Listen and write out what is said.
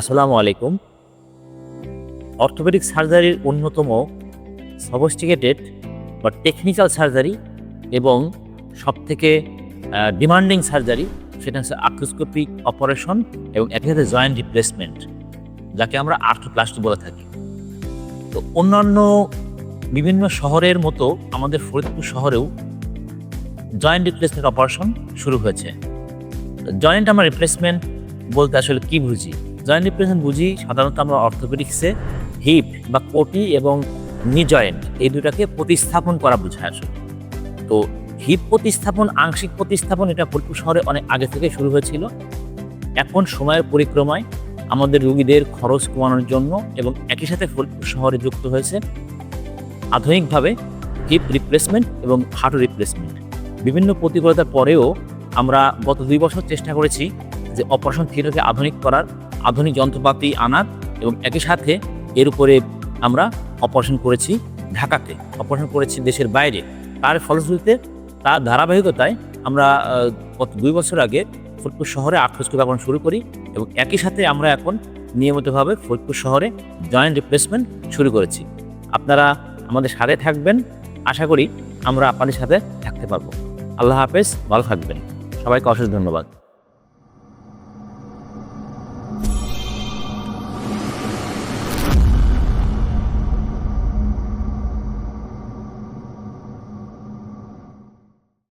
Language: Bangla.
আসসালামু আলাইকুম। অর্থোপেডিক সার্জারির অন্যতম সফিস্টিকেটেড বা টেকনিক্যাল সার্জারি এবং সবথেকে ডিমান্ডিং সার্জারি, সেটা হচ্ছে আর্থোস্কোপিক অপারেশন এবং একই সাথে জয়েন্ট রিপ্লেসমেন্ট যাকে আমরা আর্থোপ্লাস্টি বলে থাকি। তো অন্যান্য বিভিন্ন শহরের মতো আমাদের ফরিদপুর শহরেও জয়েন্ট রিপ্লেসমেন্ট অপারেশন শুরু হয়েছে। জয়েন্ট আমরা রিপ্লেসমেন্ট বলতে আসলে কি বুঝি? জয়েন্ট রিপ্লেসমেন্ট বুঝি সাধারণত আমরা অর্থোপেডিক্সে হিপ বা কোটি এবং নি জয়েন্ট এই দুটাকে প্রতিস্থাপন করা বোঝায় আসলে। তো হিপ প্রতিস্থাপন, আংশিক প্রতিস্থাপন এটা ফরিদপুর শহরে অনেক আগে থেকে শুরু হয়েছিল। এখন সময়ের পরিক্রমায় আমাদের রোগীদের খরচ কমানোর জন্য এবং একই সাথে ফরিদপুর শহরে যুক্ত হয়েছে আধুনিকভাবে হিপ রিপ্লেসমেন্ট এবং হাঁটু রিপ্লেসমেন্ট। বিভিন্ন প্রতিকূলতার পরেও আমরা গত দুই বছর চেষ্টা করেছি যে অপারেশন থিয়েটারকে আধুনিক করার, আধুনিক যন্ত্রপাতি আনার এবং একই সাথে এর উপরে আমরা অপারেশন করেছি ঢাকাতে। অপারেশন করেছি দেশের বাইরে। তার ফলশ্রুতিতে, তার ধারাবাহিকতায় আমরা গত দুই বছর আগে ফরিদপুর শহরে আর্থস্কোপ অপারেশন শুরু করি এবং একই সাথে আমরা এখন নিয়মিতভাবে ফরিদপুর শহরে জয়েন্ট রিপ্লেসমেন্ট শুরু করেছি। আপনারা আমাদের সাথে থাকবেন। আশা করি আমরা আপনাদের সাথে থাকতে পারব। আল্লাহ হাফেজ, ভালো থাকবেন। সবাইকে অশেষ ধন্যবাদ।